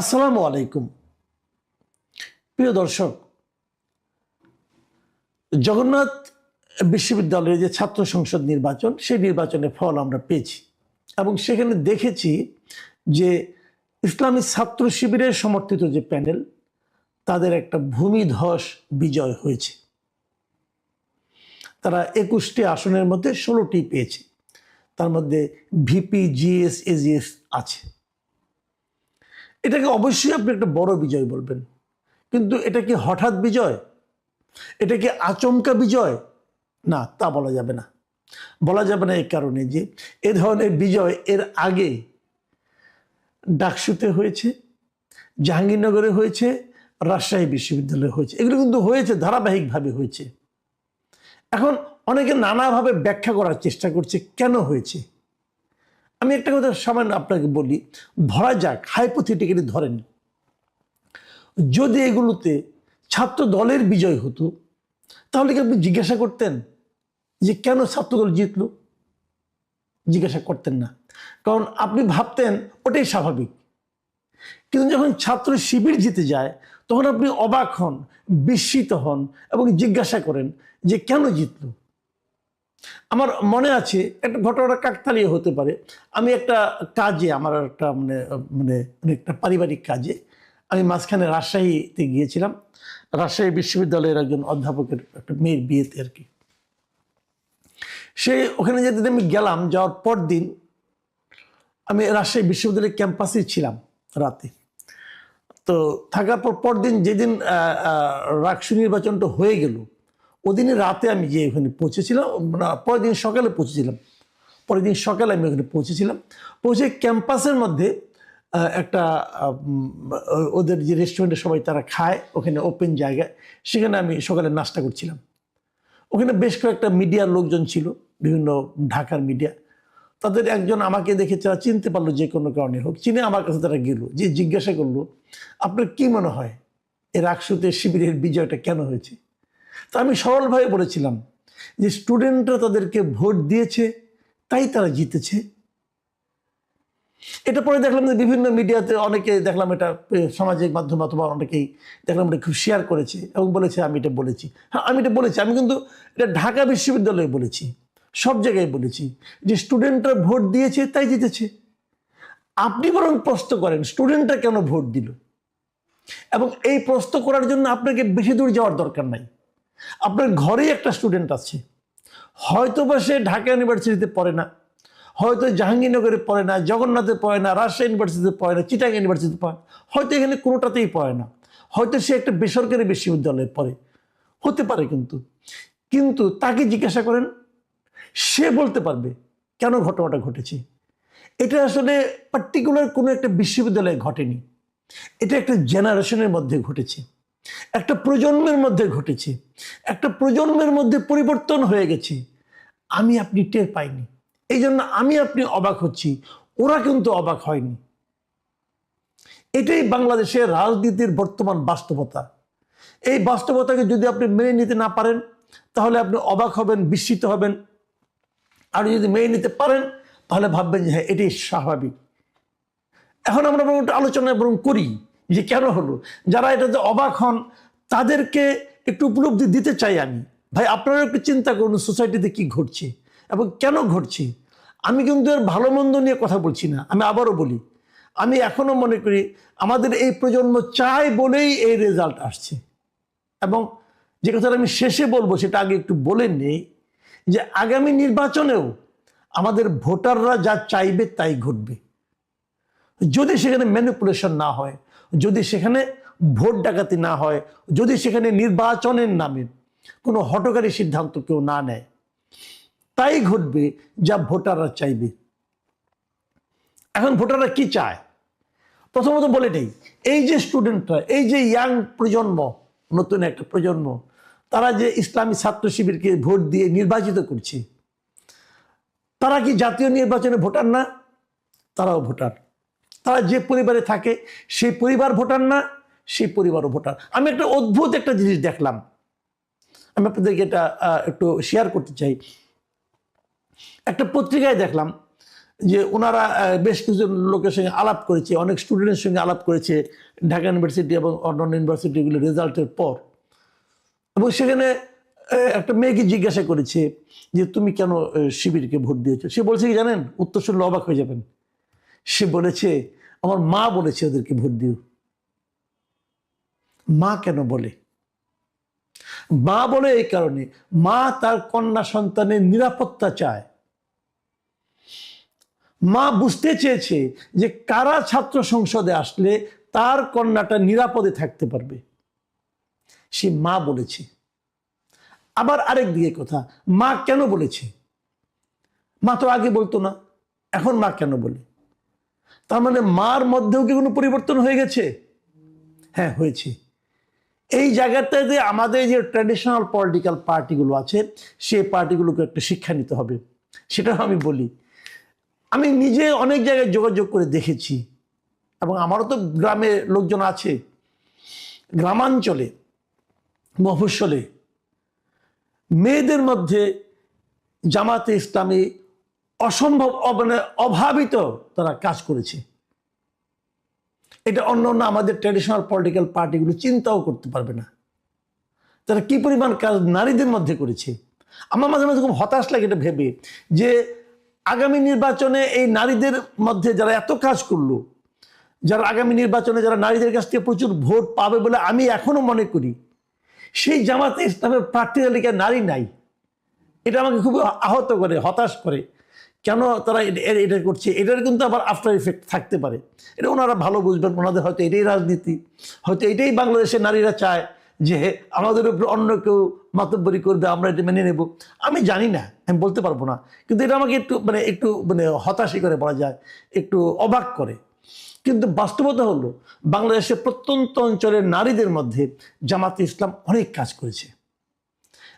আসসালামু আলাইকুম। প্রিয় দর্শক, জগন্নাথ বিশ্ববিদ্যালয়ের যে ছাত্র সংসদ নির্বাচন, সেই নির্বাচনের ফল আমরা পেয়েছি এবং সেখানে দেখেছি যে ইসলামী ছাত্র শিবিরের সমর্থিত যে প্যানেল, তাদের একটা ভূমিধস বিজয় হয়েছে। তারা একুশটি আসনের মধ্যে ষোলোটি পেয়েছে। তার মধ্যে ভিপি, জিএস, এজিএস আছে। এটাকে অবশ্যই আপনি একটা বড় বিজয় বলবেন। কিন্তু এটা কি হঠাৎ বিজয়? এটা কি আচমকা বিজয়? না, তা বলা যাবে না। বলা যাবে না এই কারণে যে এ ধরনের বিজয় এর আগে ডাকসুতে হয়েছে, জাহাঙ্গীরনগরে হয়েছে, রাজশাহী বিশ্ববিদ্যালয়ে হয়েছে। এগুলো কিন্তু হয়েছে, ধারাবাহিকভাবে হয়েছে। এখন অনেকে নানাভাবে ব্যাখ্যা করার চেষ্টা করছে, কেন হয়েছে? আমি একটা কথা সামান্য আপনাকে বলি, ধরা যাক হাইপোথেটিক্যালি ধরেন, যদি এগুলোতে ছাত্র দলের বিজয় হতো, তাহলে কি আপনি জিজ্ঞাসা করতেন যে কেন ছাত্রদল জিতল? জিজ্ঞাসা করতেন না। কারণ আপনি ভাবতেন ওটাই স্বাভাবিক। কিন্তু যখন ছাত্র শিবির জিতে যায়, তখন আপনি অবাক হন, বিস্মিত হন এবং জিজ্ঞাসা করেন যে কেন জিতলো? আমার মনে আছে, একটা ঘটনাটা কাকতালীয় হতে পারে। আমি একটা কাজে, আমার একটা মানে মানে একটা পারিবারিক কাজে, আমি মাঝখানে রাজশাহীতে গিয়েছিলাম। রাজশাহী বিশ্ববিদ্যালয়ের একজন অধ্যাপকের একটা মেয়ের বিয়েতে আর কি। সে ওখানে যেদিন আমি গেলাম, যাওয়ার পর দিন আমি রাজশাহী বিশ্ববিদ্যালয়ের ক্যাম্পাসে ছিলাম রাতে। তো থাকার পর, পরদিন যেদিন রাকসু নির্বাচনটা হয়ে গেল ওদিনে রাতে আমি গিয়ে ওখানে পৌঁছেছিলাম, না, পরের দিন সকালে পৌঁছেছিলাম। পরের দিন সকালে আমি ওখানে পৌঁছেছিলাম। পৌঁছে ক্যাম্পাসের মধ্যে একটা ওদের যে রেস্টুরেন্টে সবাই তারা খায়, ওখানে ওপেন জায়গায়। সেখানে আমি সকালে নাস্তা করছিলাম। ওখানে বেশ কয়েকটা মিডিয়ার লোকজন ছিল, বিভিন্ন ঢাকার মিডিয়া তাদের একজন আমাকে দেখে তারা চিনতে পারল যে কোনো কারণে হোক। চিনে আমার কাছে তারা গেল, যে জিজ্ঞাসা করল, আপনার কি মনে হয় এর আকসুতে শিবিরের বিজয়টা কেন হয়েছে? তা আমি সরলভাবে বলেছিলাম যে স্টুডেন্টরা তাদেরকে ভোট দিয়েছে, তাই তারা জিতেছে। এটা পরে দেখলাম যে বিভিন্ন মিডিয়াতে অনেকে দেখলাম এটা সামাজিক মাধ্যম অথবা অনেকেই দেখলাম এটা খুব শেয়ার করেছে এবং বলেছে আমি এটা বলেছি। হ্যাঁ আমি এটা বলেছি, আমি কিন্তু এটা ঢাকা বিশ্ববিদ্যালয়ে বলেছি, সব জায়গায় বলেছি যে স্টুডেন্টরা ভোট দিয়েছে, তাই জিতেছে। আপনি বরং প্রশ্ন করেন স্টুডেন্টরা কেন ভোট দিল? এবং এই প্রশ্ন করার জন্য আপনাকে বেশি দূর যাওয়ার দরকার নাই। আপনার ঘরেই একটা স্টুডেন্ট আছে। হয়তো বা সে ঢাকা ইউনিভার্সিটিতে পড়ে না, হয়তো জাহাঙ্গীরনগরে পড়ে না, জগন্নাথে পড়ে না, রাজশাহী ইউনিভার্সিটিতে পড়ে না চিটাং ইউনিভার্সিটিতে পড়ে হয়তো এখানে কোনোটাতেই পড়ে না। হয়তো সে একটা বেসরকারি বিশ্ববিদ্যালয়ে পড়ে। হতে পারে কিন্তু। কিন্তু তাকে জিজ্ঞাসা করেন, সে বলতে পারবে কেন ঘটনাটা ঘটেছে। এটা আসলে পার্টিকুলার কোনো একটা বিশ্ববিদ্যালয়ে ঘটেনি। এটা একটা জেনারেশনের মধ্যে ঘটেছে। একটা প্রজন্মের মধ্যে ঘটেছে, একটা প্রজন্মের মধ্যে পরিবর্তন হয়ে গেছে, আমি আপনি টের পাইনি। এই জন্য আমি আপনি অবাক হচ্ছি, ওরা কিন্তু অবাক হয়নি। এটাই বাংলাদেশের রাজনীতির বর্তমান বাস্তবতা। এই বাস্তবতাকে যদি আপনি মেনে নিতে না পারেন, তাহলে আপনি অবাক হবেন, বিস্মিত হবেন। আর যদি মেনে নিতে পারেন, তাহলে ভাববেন যে হ্যাঁ এটাই স্বাভাবিক। এখন আমরা আলোচনা বরং করি যে কেন হলো? যারা এটাতে অবাক হন, তাদেরকে একটু উপলব্ধি দিতে চাই আমি। ভাই আপনারা একটু চিন্তা করুন, সোসাইটিতে কি ঘটছে এবং কেন ঘটছে? আমি কিন্তু এর ভালো মন্দ নিয়ে কথা বলছি না, আমি আবারও বলি। আমি এখনও মনে করি, আমাদের এই প্রজন্ম চায় বলেই এই রেজাল্ট আসছে। এবং যে কথাটা আমি শেষে বলব, সেটা আগে একটু বলে নেই, যে আগামী নির্বাচনেও আমাদের ভোটাররা যা চাইবে তাই ঘটবে। যদি সেখানে ম্যানিপুলেশন না হয় যদি সেখানে ভোট ডাকাতি না হয়, যদি সেখানে নির্বাচনের নামে কোনো হটকারী সিদ্ধান্ত কেউ না নেয়, তাই ঘটবে যা ভোটাররা চাইবে। এখন ভোটাররা কি চায়? প্রথমত বলে নেই, এই যে স্টুডেন্টরা, এই যে ইয়াং প্রজন্ম, নতুন একটা প্রজন্ম, তারা যে ইসলামী ছাত্র শিবিরকে ভোট দিয়ে নির্বাচিত করছে, তারা কি জাতীয় নির্বাচনে ভোটার না? তারাও ভোটার। তারা যে পরিবারে থাকে, সেই পরিবার ভোটার না, সেই পরিবারও ভোটার। আমি একটা অদ্ভুত একটা জিনিস দেখলাম। আমি আপনাদেরকে এটা একটু শেয়ার করতে চাই। একটা পত্রিকায় দেখলাম যে ওনারা বেশ কিছু লোকের সঙ্গে আলাপ করেছে, অনেক স্টুডেন্টের সঙ্গে আলাপ করেছে ঢাকা ইউনিভার্সিটি এবং অন্যান্য ইউনিভার্সিটিগুলো রেজাল্টের পর। এবং সেখানে একটা মেয়েকে জিজ্ঞাসা করেছে যে, তুমি কেন শিবিরকে ভোট দিয়েছ? সে বলছে কি জানেন? উত্তর শুনলে অবাক হয়ে যাবেন। সে বলেছে আমার মা বলেছে ওদেরকে ভোট দিও। মা কেন বলে? মা বলে এই কারণে, মা তার কন্যা সন্তানের নিরাপত্তা চায়। মা বুঝতে চেয়েছে যে কারা ছাত্র সংসদে আসলে তার কন্যাটা নিরাপদে থাকতে পারবে। সে মা বলেছে। আবার আরেক দিকে কথা, মা কেন বলেছে? মা তো আগে বলতো না, এখন মা কেন বলে? তার মানে মার মধ্যেও কি কোনো পরিবর্তন হয়ে গেছে? হ্যাঁ হয়েছে। এই জায়গাটাতে আমাদের যে ট্র্যাডিশনাল পলিটিক্যাল পার্টিগুলো আছে, সেই পার্টিগুলোকে একটা শিক্ষা নিতে হবে। সেটাও আমি বলি। আমি নিজে অনেক জায়গায় যোগাযোগ করে দেখেছি, এবং আমারও তো গ্রামে লোকজন আছে। গ্রামাঞ্চলে, মফস্বলে, মেয়েদের মধ্যে জামাতে ইসলামী অসম্ভব মানে অভাবিত তারা কাজ করেছে। এটা অন্য অন্য আমাদের ট্র্যাডিশনাল পলিটিক্যাল পার্টিগুলো চিন্তাও করতে পারবে না। তারা কি পরিমাণ কাজ নারীদের মধ্যে করেছে? আমার মাঝে মাঝে খুব হতাশ লাগে এটা ভেবে যে আগামী নির্বাচনে এই নারীদের মধ্যে যারা এত কাজ করল, যারা আগামী নির্বাচনে যারা নারীদের কাছ থেকে প্রচুর ভোট পাবে বলে আমি এখনও মনে করি, সেই জামাতে ইসলামের প্রার্থী তালিকায় নারী নাই। এটা আমাকে খুব আহত করে, হতাশ করে। কেন তারা এটা করছে? এটার কিন্তু আবার আফটার ইফেক্ট থাকতে পারে। এটা ওনারা ভালো বুঝবেন, ওনাদের হয়তো এটাই রাজনীতি। হয়তো এটাই বাংলাদেশের নারীরা চায় যে আমাদের উপর অন্য কেউ মাতব্বরি করবে, আমরা এটা মেনে নেব। আমি জানি না, আমি বলতে পারব না। কিন্তু এটা আমাকে একটু মানে একটু মানে হতাশই করে বলা যায়, একটু অবাক করে। কিন্তু বাস্তবতা হলো, বাংলাদেশের প্রত্যন্ত অঞ্চলের নারীদের মধ্যে জামাতে ইসলাম অনেক কাজ করেছে।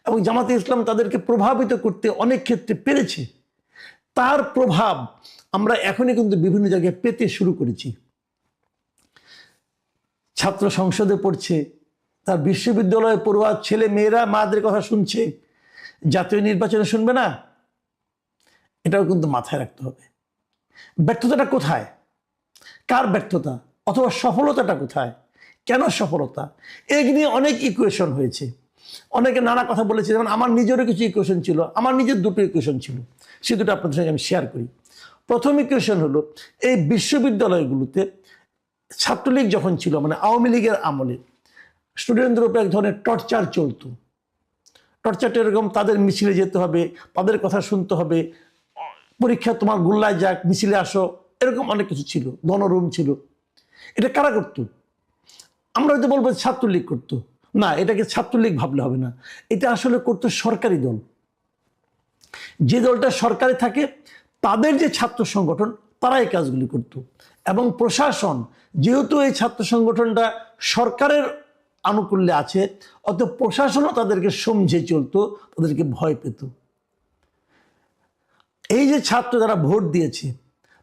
এবং জামাতে ইসলাম তাদেরকে প্রভাবিত করতে অনেক ক্ষেত্রে পেরেছে। তার প্রভাব আমরা এখনই কিন্তু বিভিন্ন জায়গায় পেতে শুরু করেছি। ছাত্র সংসদে পড়ছে, তার বিশ্ববিদ্যালয়ে পড়ুয়া ছেলে মেয়েরা মাদের কথা শুনছে, জাতীয় নির্বাচনে শুনবে না? এটাও কিন্তু মাথায় রাখতে হবে। ব্যর্থতাটা কোথায়? কার ব্যর্থতা? অথবা সফলতাটা কোথায়? কেন সফলতা? নিয়ে অনেক ইকুয়েশন হয়েছে। অনেকে নানা কথা বলেছে, যেমন আমার নিজেরও কিছু ইকুয়েশন ছিল, আমার নিজের দুটো ইকুয়েশন ছিল, সে দুটো আপনাদের সঙ্গে আমি শেয়ার করি। প্রথম ইকুয়েশন হলো, এই বিশ্ববিদ্যালয়গুলোতে ছাত্রলীগ যখন ছিল মানে আওয়ামী লীগের আমলে স্টুডেন্টদের উপর এক ধরনের টর্চার চলতো। টর্চারটা এরকম, তাদের মিছিলে যেতে হবে, তাদের কথা শুনতে হবে, পরীক্ষা তোমার গোল্লায় যাক, মিছিলে আসো, এরকম অনেক কিছু ছিল গণরুম ছিল। এটা কারা করতো? আমরা হয়তো বলব ছাত্রলীগ করতো। না, এটাকে ছাত্রলীগ ভাবলে হবে না। এটা আসলে করতো সরকারি দল। যে দলটা সরকারে থাকে, তাদের যে ছাত্র সংগঠন তারা এই কাজগুলি করত। এবং প্রশাসন, যেহেতু এই ছাত্র সংগঠনটা সরকারের আনুকূল্যে আছে অত প্রশাসনও তাদেরকে সমঝে চলতো, তাদেরকে ভয় পেত। এই যে ছাত্র যারা ভোট দিয়েছে,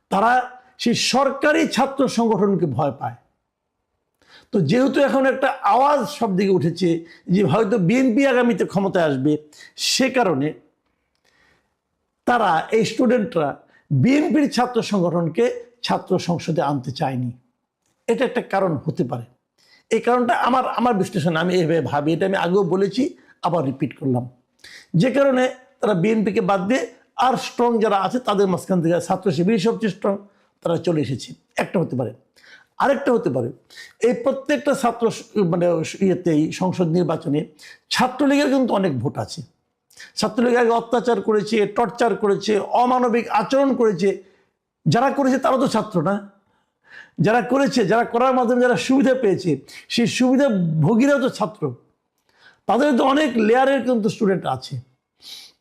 তারা সেই সরকারি ছাত্র সংগঠনকে ভয় পায়। তো যেহেতু এখন একটা আওয়াজ সব দিকে উঠেছে যে হয়তো বিএনপি আগামীতে ক্ষমতায় আসবে, সে কারণে তারা, এই স্টুডেন্টরা বিএনপির ছাত্র সংগঠনকে ছাত্র সংসদে আনতে চায়নি। এটা একটা কারণ হতে পারে। এই কারণটা আমার আমার বিশ্লেষণ, আমি এভাবে ভাবি, এটা আমি আগেও বলেছি, আবার রিপিট করলাম। যে কারণে তারা বিএনপিকে বাদ দিয়ে আর স্ট্রং যারা আছে, তাদের মাঝখান থেকে ছাত্র শিবির সবচেয়ে স্ট্রং তারা চলে এসেছে। একটা হতে পারে। আরেকটা হতে পারে। এই প্রত্যেকটা ছাত্র মানে ইয়েতেই সংসদ নির্বাচনে ছাত্রলীগের কিন্তু অনেক ভোট আছে। ছাত্রলীগ আগে অত্যাচার করেছে, টর্চার করেছে, অমানবিক আচরণ করেছে। যারা করেছে তারা তো ছাত্র না। যারা করেছে, যারা করার মাধ্যমে যারা সুবিধা পেয়েছে, সেই সুবিধা ভোগীরাও তো ছাত্র। তাদের তো অনেক লেয়ারের কিন্তু স্টুডেন্ট আছে।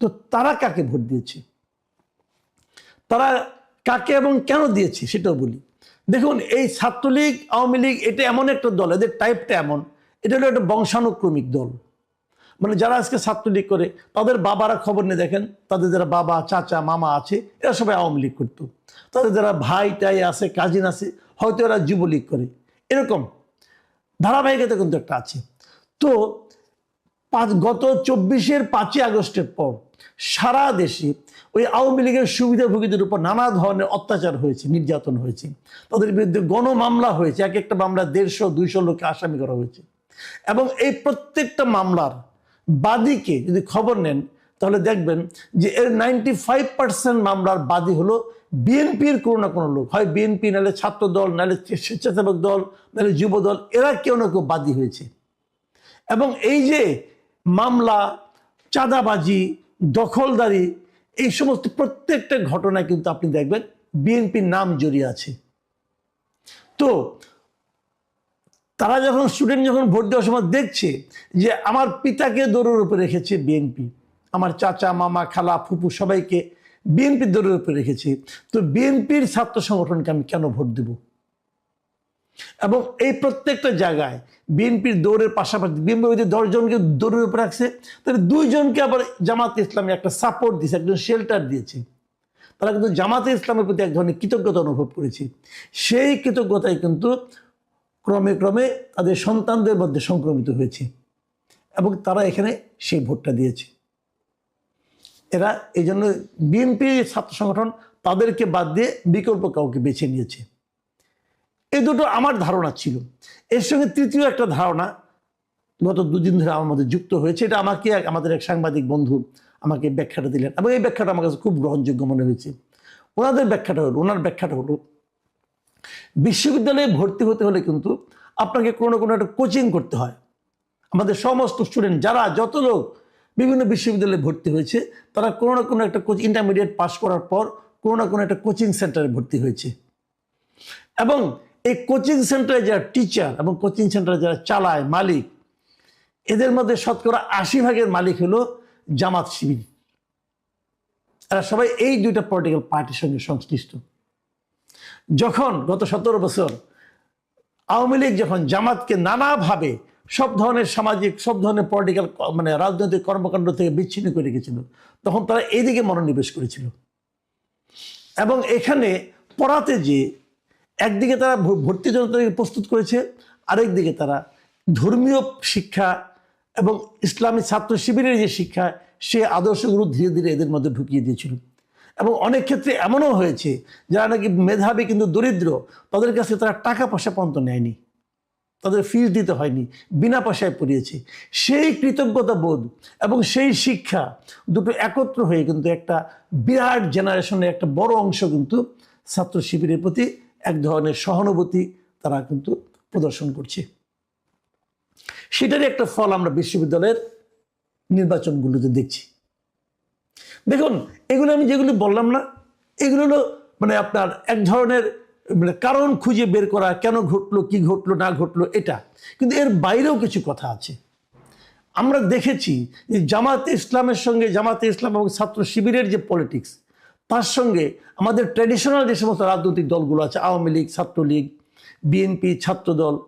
তো তারা কাকে ভোট দিয়েছে? তারা কাকে এবং কেন দিয়েছে সেটাও বলি। দেখুন, এই ছাত্রলীগ, আওয়ামী লীগ, এটা এমন একটা দল, এদের টাইপটা এমন। এটা হলো একটা বংশানুক্রমিক দল। মানে যারা আজকে ছাত্রলীগ করে, তাদের বাবারা খবর নিয়ে দেখেন, তাদের যারা বাবা, চাচা, মামা আছে, এরা সবাই আওয়ামী লীগ করতো। তাদের যারা ভাই, টাই আছে কাজিন আছে, হয়তো এরা যুবলীগ করে। এরকম। ধারাবাহিকতা কিন্তু একটা আছে। তো পাঁচ, গত চব্বিশের পাঁচই আগস্টের পর সারা দেশে ওই আওয়ামী লীগের সুবিধাভোগীদের উপর নানা ধরনের অত্যাচার হয়েছে, নির্যাতন হয়েছে। তাদের বিরুদ্ধে গণমামলা হয়েছে, এক একটা মামলা দেড়শো, দুইশো লোককে আসামি করা হয়েছে। এবং এই প্রত্যেকটা মামলার বাদীকে যদি খবর নেন, তাহলে দেখবেন যে এর নাইনটি ফাইভ পার্সেন্ট মামলার বাদী হলো বিএনপির কোনো না কোনো লোক। হয় বিএনপি, নাহলে ছাত্র দল নাহলে স্বেচ্ছাসেবক দল, নাহলে যুব দল এরা কেউ না কেউ বাদী হয়েছে। এবং এই যে মামলা, চাঁদাবাজি দখলদারি, এই সমস্ত প্রত্যেকটা ঘটনায় কিন্তু আপনি দেখবেন বিএনপির নাম জড়িয়ে আছে। তো তারা যখন স্টুডেন্ট যখন ভোট দেওয়ার সময় দেখছে যে আমার পিতাকে দৌড়ের উপরে রেখেছে বিএনপি, আমার চাচা, মামা, খালা, ফুপু সবাইকে বিএনপির দৌড়ের উপরে রেখেছে, তো বিএনপির ছাত্র সংগঠনকে আমি কেন ভোট দেব? এবং এই প্রত্যেকটা জায়গায় বিএনপির দৌড়ের পাশাপাশি বিএনপি যদি দশজনকে দৌড়ের উপরে রাখছে, তাহলে দুইজনকে আবার জামাত ইসলামী একটা সাপোর্ট দিয়েছে, একজন শেল্টার দিয়েছে। তারা কিন্তু জামাতে ইসলামের প্রতি এক ধরনের কৃতজ্ঞতা অনুভব করেছে। সেই কৃতজ্ঞতায় কিন্তু ক্রমে ক্রমে তাদের সন্তানদের মধ্যে সংক্রমিত হয়েছে এবং তারা এখানে সেই ভোটটা দিয়েছে। এরা এই জন্য বিএনপি ছাত্র সংগঠন তাদেরকে বাদ দিয়ে বিকল্প কাউকে বেছে নিয়েছে। এই দুটো আমার ধারণা ছিল। এর সঙ্গে তৃতীয় একটা ধারণা, গত দুদিন ধরে আমার মধ্যে যুক্ত হয়েছে। এটা আমাকে আমাদের এক সাংবাদিক বন্ধু আমাকে ব্যাখ্যাটা দিলেন এবং এই ব্যাখ্যাটা আমার কাছে খুব গ্রহণযোগ্য মনে হয়েছে। ওনাদের ব্যাখ্যাটা হলো, ওনার ব্যাখ্যাটা হলো, বিশ্ববিদ্যালয়ে ভর্তি হতে হলে কিন্তু আপনাকে কোনো না কোনো একটা কোচিং করতে হয়। আমাদের সমস্ত স্টুডেন্ট যারা, যত লোক বিভিন্ন বিশ্ববিদ্যালয়ে ভর্তি হয়েছে, তারা কোনো না কোনো একটা কোচিং ইন্টারমিডিয়েট পাস করার পর কোনো না কোনো একটা কোচিং সেন্টারে ভর্তি হয়েছে। এবং এই কোচিং সেন্টারে যারা টিচার এবং কোচিং সেন্টারে যারা চালায় মালিক, এদের মধ্যে শতকরা আশি ভাগের মালিক হলো জামাত শিবির। এরা সবাই এই দুইটা পলিটিক্যাল পার্টির সঙ্গে সংশ্লিষ্ট। যখন গত সতেরো বছর আওয়ামী লীগ যখন জামাতকে নানাভাবে সব ধরনের সামাজিক, সব ধরনের পলিটিক্যাল মানে রাজনৈতিক কর্মকাণ্ড থেকে বিচ্ছিন্ন করে রেখেছিল, তখন তারা এইদিকে মনোনিবেশ করেছিল। এবং এখানে পড়াতে যে একদিকে তারা ভর্তি জনতাকে প্রস্তুত করেছে আরেকদিকে তারা ধর্মীয় শিক্ষা এবং ইসলামী ছাত্র শিবিরের যে শিক্ষা, সে আদর্শগুলো ধীরে ধীরে এদের মধ্যে ঢুকিয়ে দিয়েছিল। এবং অনেক ক্ষেত্রে এমনও হয়েছে, যারা নাকি মেধাবী কিন্তু দরিদ্র, তাদের কাছে তারা টাকা পয়সা পর্যন্ত নেয়নি। তাদের ফিস দিতে হয়নি, বিনা পয়সায় পড়িয়েছে। সেই কৃতজ্ঞতা বোধ এবং সেই শিক্ষা দুটো একত্র হয়ে কিন্তু একটা বিরাট জেনারেশনের একটা বড় অংশ কিন্তু ছাত্র শিবিরের প্রতি এক ধরনের সহানুভূতি তারা কিন্তু প্রদর্শন করছে। সেটারই একটা ফল আমরা বিশ্ববিদ্যালয়ের নির্বাচনগুলোতে দেখছি। দেখুন, এগুলো আমি যেগুলি বললাম না, এগুলো হলো মানে আপনার এক ধরনের মানে কারণ খুঁজে বের করা, কেন ঘটলো, কি ঘটলো, না ঘটলো, এটা। কিন্তু এর বাইরেও কিছু কথা আছে। আমরা দেখেছি যে জামাতে ইসলামের সঙ্গে, জামাতে ইসলাম এবং ছাত্র শিবিরের যে পলিটিক্স তার সঙ্গে আমাদের ট্র্যাডিশনাল যে সমস্ত রাজনৈতিক দলগুলো আছে, আওয়ামী লীগ, ছাত্রলীগ বিএনপি ছাত্রদল,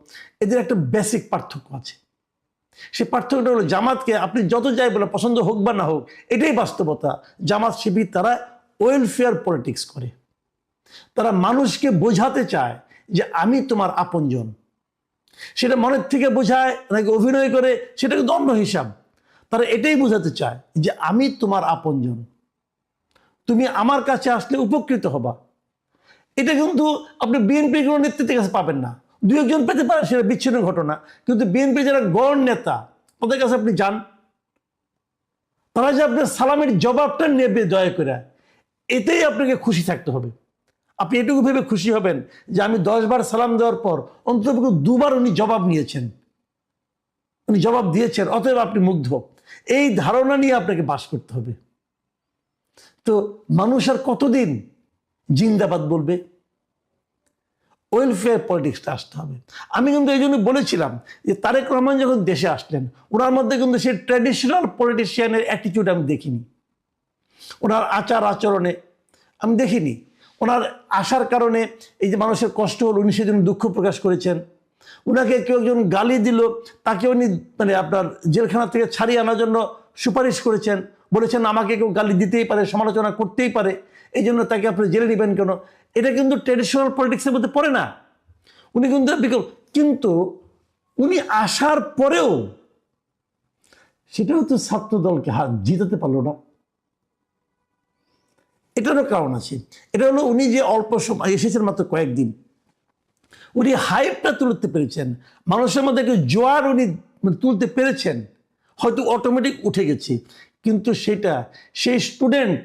এদের একটা বেসিক পার্থক্য আছে। সে পার্থক্যটা হলো জামাতকে আপনি যত যাই বলে পছন্দ হোক বা না হোক, এটাই বাস্তবতা। জামাত শিবির তারা ওয়েলফেয়ার পলিটিক্স করে। তারা মানুষকে বোঝাতে চায় যে আমি তোমার আপনজন। সেটা মনের থেকে বোঝায়, নাকি অভিনয় করে, সেটা কিন্তু অন্য হিসাব। তারা এটাই বোঝাতে চায় যে আমি তোমার আপনজন। তুমি আমার কাছে আসলে উপকৃত হবা। এটা কিন্তু আপনি বিএনপির কোনো নেতৃত্বের কাছে পাবেন না। দু একজন পেতে পারে, সেটা বিচ্ছিন্ন ঘটনা। কিন্তু বিএনপি যারা গড় নেতা, তাদের কাছে আপনি যান। তারা যে আপনার সালামের জবাবটা নেবে দয়া করে। এতেই আপনাকে খুশি থাকতে হবে। আপনি এটুকু ভেবে খুশি হবেন যে আমি দশবার সালাম দেওয়ার পর অন্তত দুবার উনি জবাব নিয়েছেন। উনি জবাব দিয়েছেন, অতএব আপনি মুগ্ধ। এই ধারণা নিয়ে আপনাকে বাস করতে হবে। তো মানুষ আর কতদিন জিন্দাবাদ বলবে? ওয়েলফেয়ার পলিটিক্সটা আসতে হবে। আমি কিন্তু এই জন্য বলেছিলাম যে তারেক রহমান যখন দেশে আসলেন, ওনার মধ্যে কিন্তু সেই ট্র্যাডিশনাল পলিটিশিয়ানের অ্যাটিটিউড আমি দেখিনি। ওনার আচার আচরণে আমি দেখিনি। ওনার আসার কারণে এই যে মানুষের কষ্ট হল, উনি সেজন্য দুঃখ প্রকাশ করেছেন। ওনাকে কেউ একজন গালি দিল তাকে উনি মানে আপনার জেলখানা থেকে ছাড়িয়ে আনার জন্য সুপারিশ করেছেন। বলেছেন আমাকে কেউ গালি দিতেই পারে, সমালোচনা করতেই পারে। এই জন্য তাকে আপনি জেলে নেবেন কেন? এটা কিন্তু ট্রেডিশনাল পলিটিক্সের মধ্যে পড়ে না। উনি কিন্তু কিন্তু উনি আসার পরেও সেটাও তো ছাত্র দলকে জিতাতে পারল না। এটারও কারণ আছে। এটা হলো উনি যে অল্প সময় এসেছেন মাত্র কয়েকদিন। উনি হাইপটা তুলতে পেরেছেন। মানুষের মধ্যে জোয়ার উনি মানে তুলতে পেরেছেন। হয়তো অটোমেটিক উঠে গেছে। কিন্তু সেটা সেই স্টুডেন্ট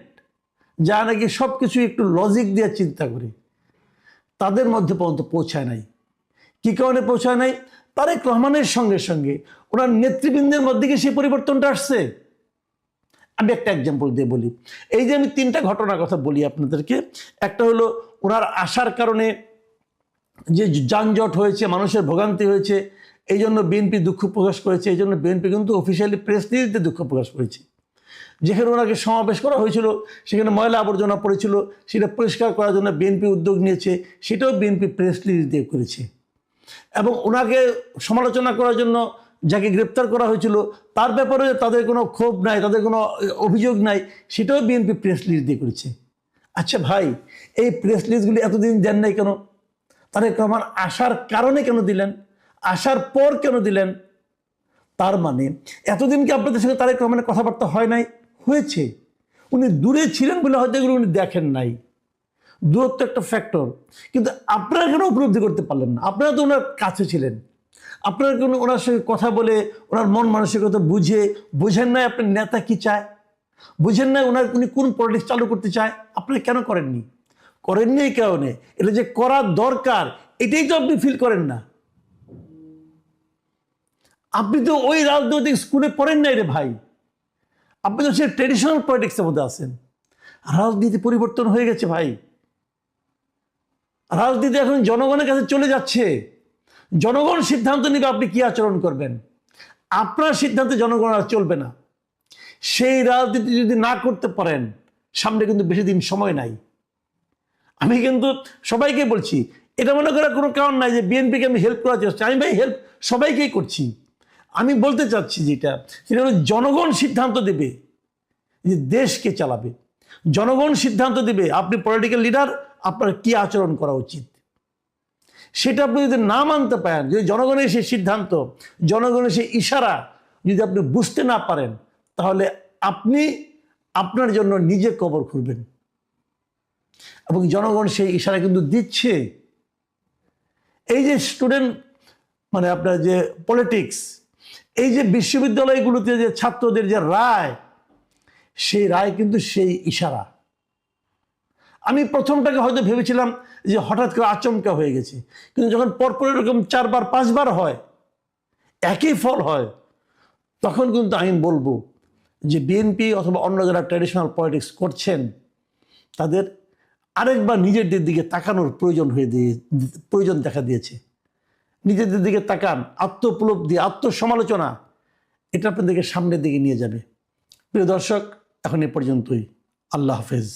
যা নাকি সব কিছু একটু লজিক দিয়ে চিন্তা করে, তাদের মধ্যে পর্যন্ত পৌঁছায় নাই। কী কারণে পৌঁছায় নাই? তারেক রহমানের সঙ্গে সঙ্গে ওনার নেতৃবৃন্দের মধ্যে কি সেই পরিবর্তনটা আসছে? আমি একটা এক্সাম্পল দিয়ে বলি। এই যে আমি তিনটা ঘটনার কথা বলি আপনাদেরকে। একটা হলো ওনার আসার কারণে যে যানজট হয়েছে, মানুষের ভোগান্তি হয়েছে এই জন্য বিএনপি দুঃখ প্রকাশ করেছে এই জন্য বিএনপি কিন্তু অফিসিয়ালি প্রেস নিতে দুঃখ প্রকাশ করেছে। যেখানে ওনাকে সমাবেশ করা হয়েছিল, সেখানে ময়লা আবর্জনা পড়েছিল, সেটা পরিষ্কার করার জন্য বিএনপি উদ্যোগ নিয়েছে, সেটাও বিএনপি প্রেস রিলিজ দিয়ে করেছে। এবং ওনাকে সমালোচনা করার জন্য যাকে গ্রেপ্তার করা হয়েছিল, তার ব্যাপারে তাদের কোনো ক্ষোভ নাই, তাদের কোনো অভিযোগ নাই, সেটাও বিএনপি প্রেস রিলিজ দিয়ে করেছে। আচ্ছা ভাই, এই প্রেস রিলিজগুলি এতদিন দেন নাই কেন? তারেক রহমান আসার কারণে কেন দিলেন? আসার পর কেন দিলেন? তার মানে এতদিন কি আপনাদের সঙ্গে তারেক রহমানের কথাবার্তা হয় নাই? হয়েছে। উনি দূরে ছিলেন বলে হয়তো এগুলো উনি দেখেন নাই। দূরত্ব একটা ফ্যাক্টর কিন্তু আপনারা কেন উপলব্ধি করতে পারলেন না? আপনারা তো ওনার কাছে ছিলেন। আপনারা কেন ওনার সঙ্গে কথা বলে, ওনার মন মানসিকতা বুঝে, বুঝেন নাই আপনার নেতা কি চায়? বুঝেন না ওনার উনি কোন পলিটিক্স চালু করতে চায়? আপনারা কেন করেননি? করেননি এই কারণে। এটা যে করা দরকার, এটাই তো আপনি ফিল করেন না। আপনি তো ওই রাজনৈতিক স্কুলে পড়েন নাই রে ভাই। আপনি তো সে ট্রেডিশনাল পলিটিক্সের মধ্যে আছেন। রাজনীতি পরিবর্তন হয়ে গেছে ভাই। রাজনীতি এখন জনগণের কাছে চলে যাচ্ছে। জনগণ সিদ্ধান্ত নেবে আপনি কি আচরণ করবেন। আপনার সিদ্ধান্তে জনগণ আর চলবে না। সেই রাজনীতি যদি না করতে পারেন, সামনে কিন্তু বেশি দিন সময় নাই। আমি কিন্তু সবাইকে বলছি, এটা মনে করার কোনো কারণ নাই যে বিএনপিকে আমি হেল্প করার চেষ্টা আমি ভাই হেল্প সবাইকেই করছি। আমি বলতে চাচ্ছি যেটা, সেটা হলো জনগণ সিদ্ধান্ত দেবে যে দেশকে চালাবে। জনগণ সিদ্ধান্ত দেবে আপনি পলিটিক্যাল লিডার আপনার কি আচরণ করা উচিত। সেটা আপনি যদি না মানতে পারেন, যদি জনগণের সেই সিদ্ধান্ত, জনগণের সেই ইশারা যদি আপনি বুঝতে না পারেন, তাহলে আপনি আপনার জন্য নিজে কবর খুলবেন। এবং জনগণ সেই ইশারা কিন্তু দিচ্ছে। এই যে স্টুডেন্ট মানে আপনার যে পলিটিক্স এই যে বিশ্ববিদ্যালয়গুলোতে যে ছাত্রদের যে রায়, সেই রায় কিন্তু সেই ইশারা। আমি প্রথমটাকে হয়তো ভেবেছিলাম যে হঠাৎ করে আচমকা হয়ে গেছে, কিন্তু যখন পরপর এরকম চারবার, পাঁচবার হয়, একই ফল হয়, তখন কিন্তু আমি বলব যে বিএনপি অথবা অন্য যারা ট্র্যাডিশনাল পলিটিক্স করছেন, তাদের আরেকবার নিজেদের দিকে তাকানোর প্রয়োজন হয়ে দিয়ে, প্রয়োজন দেখা দিয়েছে। নিজেদের দিকে তাকান, আত্মোপলব্ধি, আত্মসমালোচনা, এটা আপনাদেরকে সামনের দিকে নিয়ে যাবে। প্রিয় দর্শক, এখন এ পর্যন্তই। আল্লাহ হাফেজ।